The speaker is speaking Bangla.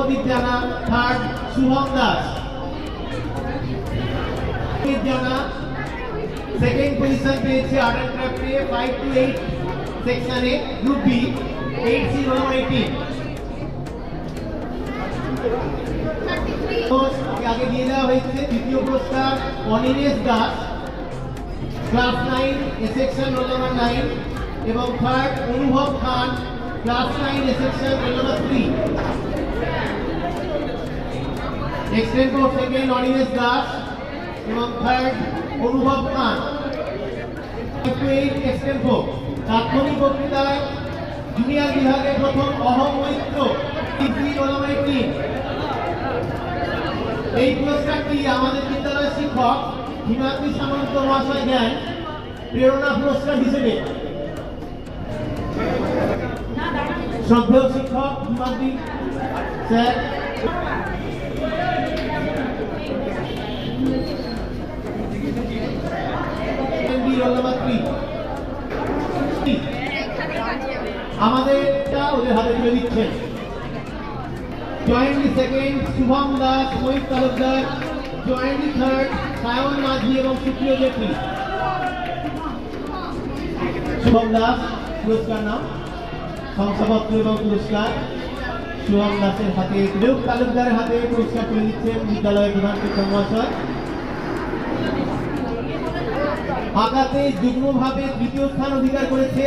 সৌম্যদীপ জানা third Shubham Das. Jana second position পেয়েছে আর্ট অ্যান্ড ক্রাফটে ফাইভ টু এইট সেকশনে group B eight zero eighteen আগে দিয়ে দেওয়া হয়েছে, দ্বিতীয় পুরস্কার Animesh Das. Class nine A section roll number nine এবং third Anubhav Khan class nine A section roll number three extend four second Animesh Das এবং থার্ড অনুভব খান তাৎক্ষণিক বক্তৃতায় জুনিয়র বিভাগে প্রথম অহম মৈত্র এই পুরস্কারটি আমাদের বিদ্যালয়ের শিক্ষক হিমাদ্রি সামন্ত মহাশয় দেন প্রেরণা পুরস্কার হিসেবে। শ্রদ্ধেয় শিক্ষক হিমাদ্রি স্যার। আমাদেরটা হাতে তুলে দিচ্ছেন। Jointly second Shubham Das, Mohit Talukdar third Sayan Majhi এবং সুপ্রিয় জেঠি শুভম দাস, পুরস্কার নাম শংসাপত্র এবং পুরস্কার। শুভম দাসের হাতে লোক তালুকদারের হাতে পুরস্কার দিচ্ছেন বিদ্যালয়ের প্রধান শিক্ষক মহাশয়। আঁকাতে যুগ্মভাবে তৃতীয় স্থান অধিকার করেছে।